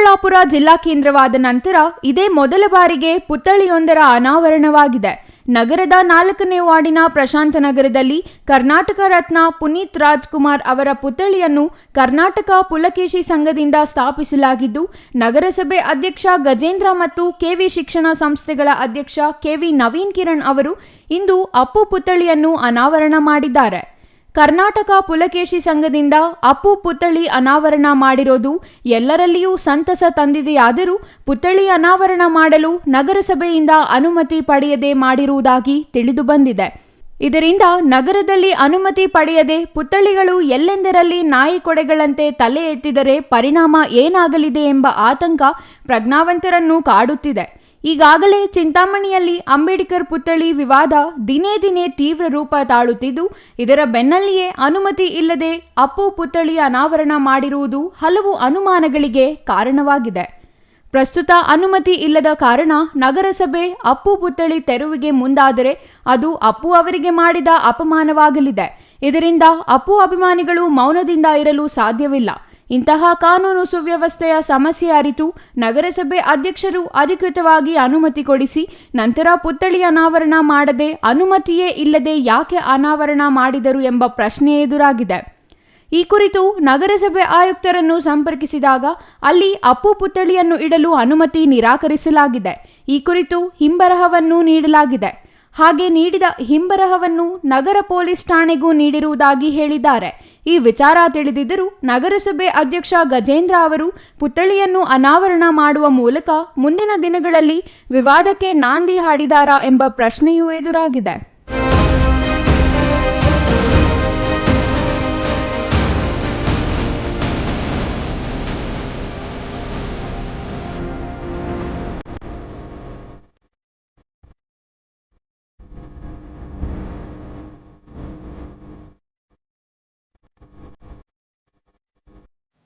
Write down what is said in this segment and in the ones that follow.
ಚಿಕ್ಕಬಳ್ಳಾಪುರ ಜಿಲ್ಲಾ ಕೇಂದ್ರವಾದ ನಂತರ ಇದೇ ಮೊದಲ ಬಾರಿಗೆ ಪುತ್ಥಳಿಯೊಂದರ ಅನಾವರಣವಾಗಿದೆ. ನಗರದ ನಾಲ್ಕನೇ ವಾರ್ಡಿನ ಪ್ರಶಾಂತ ನಗರದಲ್ಲಿ ಕರ್ನಾಟಕ ರತ್ನ ಪುನೀತ್ ರಾಜ್ಕುಮಾರ್ ಅವರ ಪುತ್ಥಳಿಯನ್ನು ಕರ್ನಾಟಕ ಪುಲಕೇಶಿ ಸಂಘದಿಂದ ಸ್ಥಾಪಿಸಲಾಗಿದ್ದು, ನಗರಸಭೆ ಅಧ್ಯಕ್ಷ ಗಜೇಂದ್ರ ಮತ್ತು ಕೆವಿ ಶಿಕ್ಷಣ ಸಂಸ್ಥೆಗಳ ಅಧ್ಯಕ್ಷ ಕೆವಿ ನವೀನ್ ಕಿರಣ್ ಅವರು ಇಂದು ಅಪ್ಪು ಪುತ್ಥಳಿಯನ್ನು ಅನಾವರಣ ಮಾಡಿದ್ದಾರೆ. ಕರ್ನಾಟಕ ಪುಲಕೇಶಿ ಸಂಘದಿಂದ ಅಪ್ಪು ಪುತ್ಥಳಿ ಅನಾವರಣ ಮಾಡಿರೋದು ಎಲ್ಲರಲ್ಲಿಯೂ ಸಂತಸ ತಂದಿದೆಯಾದರೂ ಪುತ್ಥಳಿ ಅನಾವರಣ ಮಾಡಲು ನಗರಸಭೆಯಿಂದ ಅನುಮತಿ ಪಡೆಯದೆ ಮಾಡಿರುವುದಾಗಿ ತಿಳಿದು ಬಂದಿದೆ. ಇದರಿಂದ ನಗರದಲ್ಲಿ ಅನುಮತಿ ಪಡೆಯದೆ ಪುತ್ಥಳಿಗಳು ಎಲ್ಲೆಂದರಲ್ಲಿ ನಾಯಿ ಕೊಡೆಗಳಂತೆ ತಲೆ ಎತ್ತಿದರೆ ಪರಿಣಾಮ ಏನಾಗಲಿದೆ ಎಂಬ ಆತಂಕ ಪ್ರಜ್ಞಾವಂತರನ್ನು ಕಾಡುತ್ತಿದೆ. ಈಗಾಗಲೇ ಚಿಂತಾಮಣಿಯಲ್ಲಿ ಅಂಬೇಡ್ಕರ್ ಪುತ್ಥಳಿ ವಿವಾದ ದಿನೇ ದಿನೇ ತೀವ್ರ ರೂಪ ತಾಳುತ್ತಿದ್ದು, ಇದರ ಬೆನ್ನಲ್ಲಿಯೇ ಅನುಮತಿ ಇಲ್ಲದೆ ಅಪ್ಪು ಪುತ್ಥಳಿ ಅನಾವರಣ ಮಾಡಿರುವುದು ಹಲವು ಅನುಮಾನಗಳಿಗೆ ಕಾರಣವಾಗಿದೆ. ಪ್ರಸ್ತುತ ಅನುಮತಿ ಇಲ್ಲದ ಕಾರಣ ನಗರಸಭೆ ಅಪ್ಪು ಪುತ್ಥಳಿ ತೆರವಿಗೆ ಮುಂದಾದರೆ ಅದು ಅಪ್ಪು ಅವರಿಗೆ ಮಾಡಿದ ಅಪಮಾನವಾಗಲಿದೆ. ಇದರಿಂದ ಅಪ್ಪು ಅಭಿಮಾನಿಗಳು ಮೌನದಿಂದ ಇರಲು ಸಾಧ್ಯವಿಲ್ಲ. ಇಂತಹ ಕಾನೂನು ಸುವ್ಯವಸ್ಥೆಯ ಸಮಸ್ಯೆ ಅರಿತು ನಗರಸಭೆ ಅಧ್ಯಕ್ಷರು ಅಧಿಕೃತವಾಗಿ ಅನುಮತಿ ಕೊಡಿಸಿ ನಂತರ ಪುತ್ಥಳಿ ಅನಾವರಣ ಮಾಡದೆ ಅನುಮತಿಯೇ ಇಲ್ಲದೆ ಯಾಕೆ ಅನಾವರಣ ಮಾಡಿದರು ಎಂಬ ಪ್ರಶ್ನೆ ಎದುರಾಗಿದೆ. ಈ ಕುರಿತು ನಗರಸಭೆ ಆಯುಕ್ತರನ್ನು ಸಂಪರ್ಕಿಸಿದಾಗ ಅಲ್ಲಿ ಅಪ್ಪು ಪುತ್ಥಳಿಯನ್ನು ಇಡಲು ಅನುಮತಿ ನಿರಾಕರಿಸಲಾಗಿದೆ. ಈ ಕುರಿತು ಹಿಂಬರಹವನ್ನು ನೀಡಲಾಗಿದೆ. ಹಾಗೆ ನೀಡಿದ ಹಿಂಬರಹವನ್ನು ನಗರ ಪೊಲೀಸ್ ಠಾಣೆಗೂ ನೀಡಿರುವುದಾಗಿ ಹೇಳಿದ್ದಾರೆ. ಈ ವಿಚಾರ ತಿಳಿದಿದ್ದರೂ ನಗರಸಭೆ ಅಧ್ಯಕ್ಷ ಗಜೇಂದ್ರ ಅವರು ಪುತ್ಥಳಿಯನ್ನು ಅನಾವರಣ ಮಾಡುವ ಮೂಲಕ ಮುಂದಿನ ದಿನಗಳಲ್ಲಿ ವಿವಾದಕ್ಕೆ ನಾಂದಿ ಹಾಡಿದಾರಾ ಎಂಬ ಪ್ರಶ್ನೆಯೂ ಎದುರಾಗಿದೆ.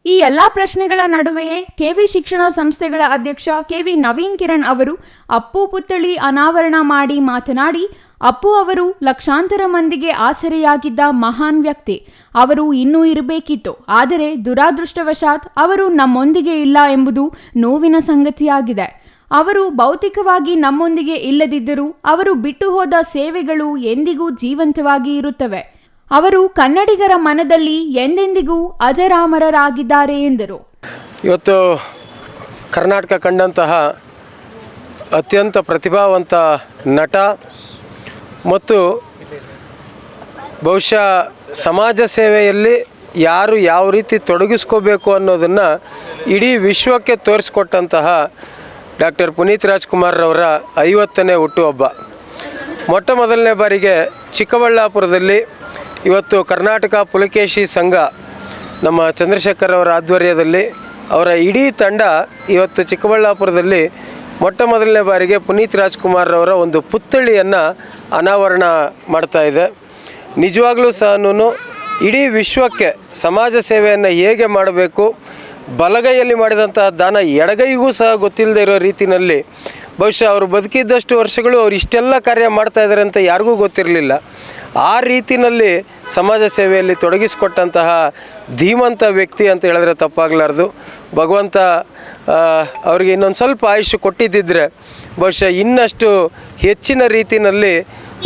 ಈ ಎಲ್ಲ ಪ್ರಶ್ನೆಗಳ ನಡುವೆಯೇ ಕೆವಿ ಶಿಕ್ಷಣ ಸಂಸ್ಥೆಗಳ ಅಧ್ಯಕ್ಷ ಕೆವಿ ನವೀನ್ ಕಿರಣ್ ಅವರು ಅಪ್ಪು ಪುತ್ಥಳಿ ಅನಾವರಣ ಮಾಡಿ ಮಾತನಾಡಿ, ಅಪ್ಪು ಅವರು ಲಕ್ಷಾಂತರ ಮಂದಿಗೆ ಆಸರೆಯಾಗಿದ್ದ ಮಹಾನ್ ವ್ಯಕ್ತಿ. ಅವರು ಇನ್ನೂ ಇರಬೇಕಿತ್ತು. ಆದರೆ ದುರಾದೃಷ್ಟವಶಾತ್ ಅವರು ನಮ್ಮೊಂದಿಗೆ ಇಲ್ಲ ಎಂಬುದು ನೋವಿನ ಸಂಗತಿಯಾಗಿದೆ. ಅವರು ಭೌತಿಕವಾಗಿ ನಮ್ಮೊಂದಿಗೆ ಇಲ್ಲದಿದ್ದರೂ ಅವರು ಬಿಟ್ಟು ಹೋದ ಸೇವೆಗಳು ಎಂದಿಗೂ ಜೀವಂತವಾಗಿ ಇರುತ್ತವೆ. ಅವರು ಕನ್ನಡಿಗರ ಮನದಲ್ಲಿ ಎಂದೆಂದಿಗೂ ಅಜರಾಮರರಾಗಿದ್ದಾರೆ ಎಂದರು. ಇವತ್ತು ಕರ್ನಾಟಕ ಕಂಡಂತಹ ಅತ್ಯಂತ ಪ್ರತಿಭಾವಂತ ನಟ ಮತ್ತು ಬಹುಶಃ ಸಮಾಜ ಸೇವೆಯಲ್ಲಿ ಯಾರು ಯಾವ ರೀತಿ ತೊಡಗಿಸ್ಕೋಬೇಕು ಅನ್ನೋದನ್ನು ಇಡೀ ವಿಶ್ವಕ್ಕೆ ತೋರಿಸ್ಕೊಟ್ಟಂತಹ ಡಾಕ್ಟರ್ ಪುನೀತ್ ರಾಜ್ಕುಮಾರ್ರವರ ಐವತ್ತನೇ ಹುಟ್ಟುಹಬ್ಬ. ಮೊಟ್ಟ ಮೊದಲನೇ ಬಾರಿಗೆ ಚಿಕ್ಕಬಳ್ಳಾಪುರದಲ್ಲಿ ಇವತ್ತು ಕರ್ನಾಟಕ ಪುಲಕೇಶಿ ಸಂಘ ನಮ್ಮ ಚಂದ್ರಶೇಖರ್ ಅವರ ಆಧ್ವರ್ಯದಲ್ಲಿ ಅವರ ಇಡೀ ತಂಡ ಇವತ್ತು ಚಿಕ್ಕಬಳ್ಳಾಪುರದಲ್ಲಿ ಮೊಟ್ಟ ಮೊದಲನೇ ಬಾರಿಗೆ ಪುನೀತ್ ರಾಜ್ಕುಮಾರ್ ಅವರ ಒಂದು ಪುತ್ಥಳಿಯನ್ನು ಅನಾವರಣ ಮಾಡ್ತಾ ಇದೆ. ನಿಜವಾಗ್ಲೂ ಸಹ ಇಡೀ ವಿಶ್ವಕ್ಕೆ ಸಮಾಜ ಸೇವೆಯನ್ನು ಹೇಗೆ ಮಾಡಬೇಕು ಬಲಗೈಯಲ್ಲಿ ಮಾಡಿದಂತಹ ದಾನ ಎಡಗೈಗೂ ಸಹ ಗೊತ್ತಿಲ್ಲದೆ ಇರೋ ರೀತಿಯಲ್ಲಿ ಬಹುಶಃ ಅವರು ಬದುಕಿದ್ದಷ್ಟು ವರ್ಷಗಳು ಅವ್ರು ಇಷ್ಟೆಲ್ಲ ಕಾರ್ಯ ಮಾಡ್ತಾ ಇದ್ದಾರೆ ಅಂತ ಯಾರಿಗೂ ಗೊತ್ತಿರಲಿಲ್ಲ. ಆ ರೀತಿಯಲ್ಲಿ ಸಮಾಜ ಸೇವೆಯಲ್ಲಿ ತೊಡಗಿಸಿಕೊಟ್ಟಂತಹ ಧೀಮಂತ ವ್ಯಕ್ತಿ ಅಂತ ಹೇಳಿದ್ರೆ ತಪ್ಪಾಗಲಾರ್ದು. ಭಗವಂತ ಅವರಿಗೆ ಇನ್ನೊಂದು ಸ್ವಲ್ಪ ಆಯುಷ್ಯ ಕೊಟ್ಟಿದ್ದಿದ್ರೆ ಬಹುಶಃ ಇನ್ನಷ್ಟು ಹೆಚ್ಚಿನ ರೀತಿಯಲ್ಲಿ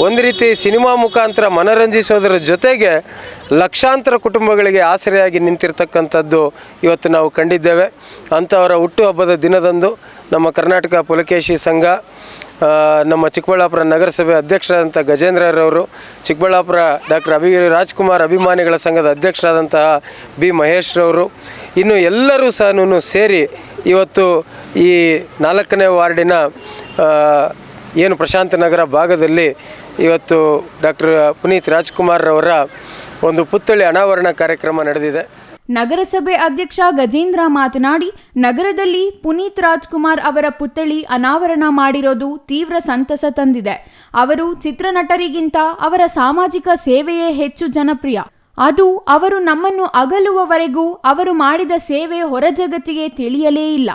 ಒಂದು ರೀತಿ ಸಿನಿಮಾ ಮುಖಾಂತರ ಮನರಂಜಿಸೋದರ ಜೊತೆಗೆ ಲಕ್ಷಾಂತರ ಕುಟುಂಬಗಳಿಗೆ ಆಸರೆಯಾಗಿ ನಿಂತಿರ್ತಕ್ಕಂಥದ್ದು ಇವತ್ತು ನಾವು ಕಂಡಿದ್ದೇವೆ. ಅಂಥವರ ಹುಟ್ಟುಹಬ್ಬದ ದಿನದಂದು ನಮ್ಮ ಕರ್ನಾಟಕ ಪುಲಕೇಶಿ ಸಂಘ ನಮ್ಮ ಚಿಕ್ಕಬಳ್ಳಾಪುರ ನಗರಸಭೆ ಅಧ್ಯಕ್ಷರಾದಂಥ ಗಜೇಂದ್ರರವರು ಚಿಕ್ಕಬಳ್ಳಾಪುರ ಡಾಕ್ಟರ್ ಅಭಿ ರಾಜ್ಕುಮಾರ್ ಅಭಿಮಾನಿಗಳ ಸಂಘದ ಅಧ್ಯಕ್ಷರಾದಂತಹ ಬಿ ಮಹೇಶ್ರವರು ಇನ್ನು ಎಲ್ಲರೂ ಸಹ ಸೇರಿ ಇವತ್ತು ಈ ನಾಲ್ಕನೇ ವಾರ್ಡಿನ ಏನು ಪ್ರಶಾಂತ ನಗರ ಭಾಗದಲ್ಲಿ ಇವತ್ತು ಡಾಕ್ಟರ್ ಪುನೀತ್ ರಾಜ್ಕುಮಾರ್ ಅವರ ಒಂದು ಪುತ್ಥಳಿ ಅನಾವರಣ ಕಾರ್ಯಕ್ರಮ ನಡೆದಿದೆ. ನಗರಸಭೆ ಅಧ್ಯಕ್ಷ ಗಜೇಂದ್ರ ಮಾತನಾಡಿ, ನಗರದಲ್ಲಿ ಪುನೀತ್ ರಾಜ್ಕುಮಾರ್ ಅವರ ಪುತ್ಥಳಿ ಅನಾವರಣ ಮಾಡಿರೋದು ತೀವ್ರ ಸಂತಸ ತಂದಿದೆ. ಅವರು ಚಿತ್ರನಟರಿಗಿಂತ ಅವರ ಸಾಮಾಜಿಕ ಸೇವೆಯೇ ಹೆಚ್ಚು ಜನಪ್ರಿಯ. ಅದು ಅವರು ನಮ್ಮನ್ನು ಅಗಲುವವರೆಗೂ ಅವರು ಮಾಡಿದ ಸೇವೆ ಹೊರಜಗತ್ತಿಗೆ ತಿಳಿಯಲೇ ಇಲ್ಲ.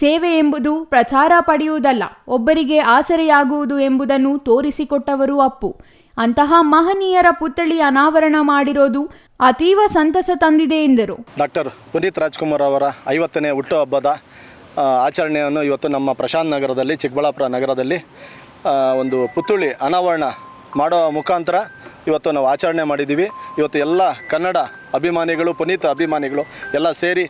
ಸೇವೆ ಎಂಬುದು ಪ್ರಚಾರ ಪಡೆಯುವುದಲ್ಲ, ಒಬ್ಬರಿಗೆ ಆಸರೆಯಾಗುವುದು ಎಂಬುದನ್ನು ತೋರಿಸಿಕೊಟ್ಟವರು ಅಪ್ಪು. ಅಂತಹ ಮಹನೀಯರ ಪುತ್ಥಳಿ ಅನಾವರಣ ಮಾಡಿರೋದು ಅತೀವ ಸಂತಸ ತಂದಿದೆ ಎಂದರು. ಡಾಕ್ಟರ್ ಪುನೀತ್ ರಾಜ್ಕುಮಾರ್ ಅವರ ಐವತ್ತನೇ ಹುಟ್ಟುಹಬ್ಬದ ಆಚರಣೆಯನ್ನು ಇವತ್ತು ನಮ್ಮ ಪ್ರಶಾಂತ್ ನಗರದಲ್ಲಿ, ಚಿಕ್ಕಬಳ್ಳಾಪುರ ನಗರದಲ್ಲಿ ಒಂದು ಪುತ್ಥಳಿ ಅನಾವರಣ ಮಾಡೋ ಮುಖಾಂತರ ಇವತ್ತು ನಾವು ಆಚರಣೆ ಮಾಡಿದ್ದೀವಿ. ಇವತ್ತು ಎಲ್ಲ ಕನ್ನಡ ಅಭಿಮಾನಿಗಳು, ಪುನೀತ್ ಅಭಿಮಾನಿಗಳು ಎಲ್ಲ ಸೇರಿ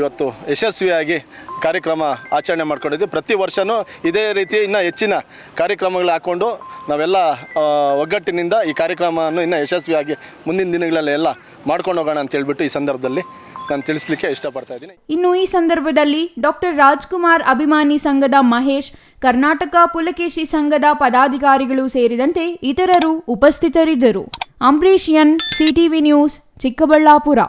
ಇವತ್ತು ಯಶಸ್ವಿಯಾಗಿ ಕಾರ್ಯಕ್ರಮ ಆಚರಣೆ ಮಾಡ್ಕೊಂಡಿದ್ವಿ. ಪ್ರತಿ ವರ್ಷವೂ ಇದೇ ರೀತಿ ಇನ್ನೂ ಹೆಚ್ಚಿನ ಕಾರ್ಯಕ್ರಮಗಳು ಹಾಕ್ಕೊಂಡು ನಾವೆಲ್ಲ ಒಗ್ಗಟ್ಟಿನಿಂದ ಈ ಕಾರ್ಯಕ್ರಮವನ್ನು ಇನ್ನೂ ಯಶಸ್ವಿಯಾಗಿ ಮುಂದಿನ ದಿನಗಳಲ್ಲಿ ಎಲ್ಲ ಮಾಡ್ಕೊಂಡು ಹೋಗೋಣ ಅಂತ ಹೇಳ್ಬಿಟ್ಟು ಈ ಸಂದರ್ಭದಲ್ಲಿ ನಾನು ತಿಳಿಸ್ಲಿಕ್ಕೆ ಇಷ್ಟಪಡ್ತಾ ಇದ್ದೀನಿ. ಇನ್ನು ಈ ಸಂದರ್ಭದಲ್ಲಿ ಡಾಕ್ಟರ್ ರಾಜ್ಕುಮಾರ್ ಅಭಿಮಾನಿ ಸಂಘದ ಮಹೇಶ್, ಕರ್ನಾಟಕ ಪುಲಕೇಶಿ ಸಂಘದ ಪದಾಧಿಕಾರಿಗಳು ಸೇರಿದಂತೆ ಇತರರು ಉಪಸ್ಥಿತರಿದ್ದರು. Ambarish N, CTV news, Chikkaballapur.